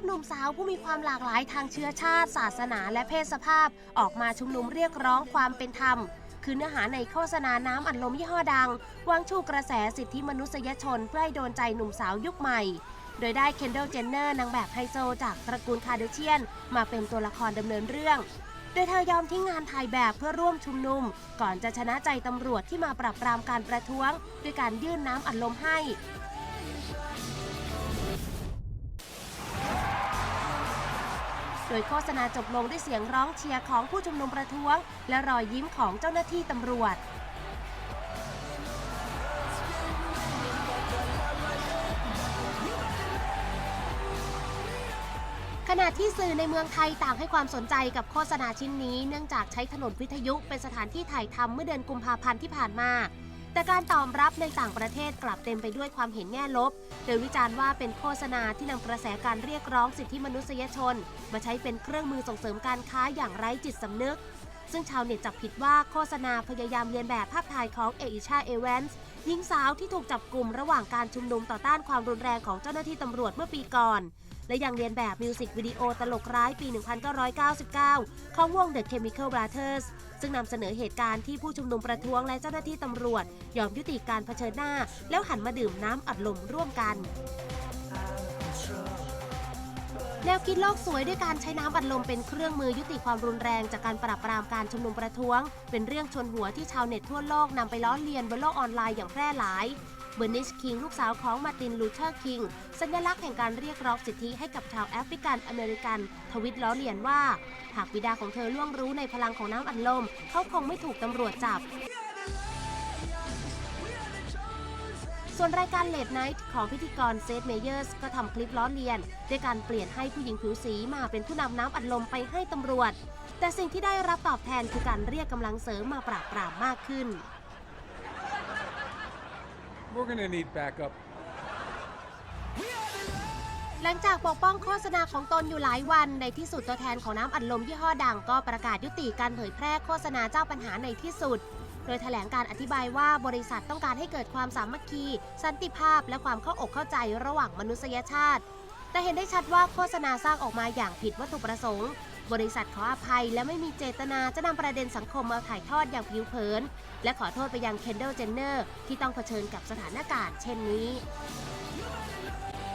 พหนุ่มสาวผู้มีความหลากหลายทางเชื้อชาติ ศาสนาและเพศสภาพ ออกมาชุมนุมเรียกร้องความเป็นธรรม คือเนื้อหาในโฆษณาน้ำอัดลมยี่ห้อดังวางชูกระแสสิทธิมนุษยชนเพื่อให้โดนใจหนุ่มสาวยุคใหม่ โดยได้เคนเดลเจนเนอร์นางแบบไฮโซจากตระกูลคาร์เดเชียน มาเป็นตัวละครดำเนินเรื่อง โดยเธอยอมทิ้งงานถ่ายแบบเพื่อร่วมชุมนุม ก่อนจะชนะใจตำรวจที่มาปรับปรามการประท้วง ด้วยการยื่นน้ำอัดลมให้ โดยโฆษณาจบลงด้วยเสียงร้องเชียร์ของผู้ชุมนุมประท้วง และรอยยิ้มของเจ้าหน้าที่ตำรวจ ขณะที่สื่อในเมืองไทยต่างให้ความสนใจกับโฆษณาชิ้นนี้ เนื่องจากใช้ถนนวิทยุเป็นสถานที่ถ่ายทำเมื่อเดือนกุมภาพันธ์ที่ผ่านมา แต่การตอบรับในต่างประเทศกลับเต็มไปด้วยความเห็นแง่ลบ โดยวิจารณ์ว่าเป็นโฆษณาที่นำกระแสการเรียกร้องสิทธิมนุษยชน มาใช้เป็นเครื่องมือส่งเสริมการค้าอย่างไร้จิตสำนึก ซึ่งชาวเน็ตจับผิดว่าโฆษณาพยายามเลียนแบบภาพถ่ายของเออิชาเอเวนส์หญิงสาวที่ถูกจับกลุ่มระหว่างการชุมนุมต่อต้านความรุนแรงของเจ้าหน้าที่ตำรวจเมื่อปีก่อน และยังเรียนแบบมิวสิกวิดีโอตลกร้ายปี 1999 ของวง The Chemical Brothers ซึ่งนำเสนอเหตุการณ์ที่ผู้ชุมนุมประท้วงและเจ้าหน้าที่ตำรวจ ยอมยุติการเผชิญหน้า แล้วหันมาดื่มน้ำอัดลมร่วมกันแนวคิดโลกสวยด้วยการใช้น้ำอัดลมเป็นเครื่องมือยุติความรุนแรงจากการปราบปรามการชุมนุมประท้วง เป็นเรื่องชนหัวที่ชาวเน็ตทั่วโลกนำไปล้อเลียนบนโลกออนไลน์อย่างแพร่หลาย เบอร์นิชคิงลูกสาวของมาตินลูเทอร์คิง สัญลักษณ์แห่งการเรียกร้องสิทธิให้กับชาวแอฟริกันอเมริกัน ทวิตล้อเลียนว่า หากบิดาของเธอล่วงรู้ในพลังของน้ำอัดลม เขาคงไม่ถูกตำรวจจับส่วนรายการเลดไนท์ของพิธีกรเซธเมเยอร์สก็ทำคลิปล้อเลียน ด้วยการเปลี่ยนให้ผู้หญิงผิวสีมาเป็นผู้นำน้ำอัดลมไปให้ตำรวจ แต่สิ่งที่ได้รับตอบแทนคือการเรียกกำลังเสริมมาปราบปรามมากขึ้น We're going to need backup. หลังจากปกป้องโฆษณาของตนอยู่หลายวัน ในที่สุดตัวแทนของน้ำอัดลมยี่ห้อดังก็ประกาศยุติการเผยแพร่โฆษณาเจ้าปัญหาในที่สุด โดยแถลงการอธิบายว่าบริษัทต้องการให้เกิดความสามัคคี สันติภาพ และความเข้าอกเข้าใจระหว่างมนุษยชาติ แต่เห็นได้ชัดว่าโฆษณาสร้างออกมาอย่างผิดวัตถุประสงค์ บริษัทขออภัยและไม่มีเจตนาจะนำประเด็นสังคมมาถ่ายทอดอย่างผิวเผิน และขอโทษไปยังเคนเดลเจนเนอร์ที่ต้องเผชิญกับสถานการณ์เช่นนี้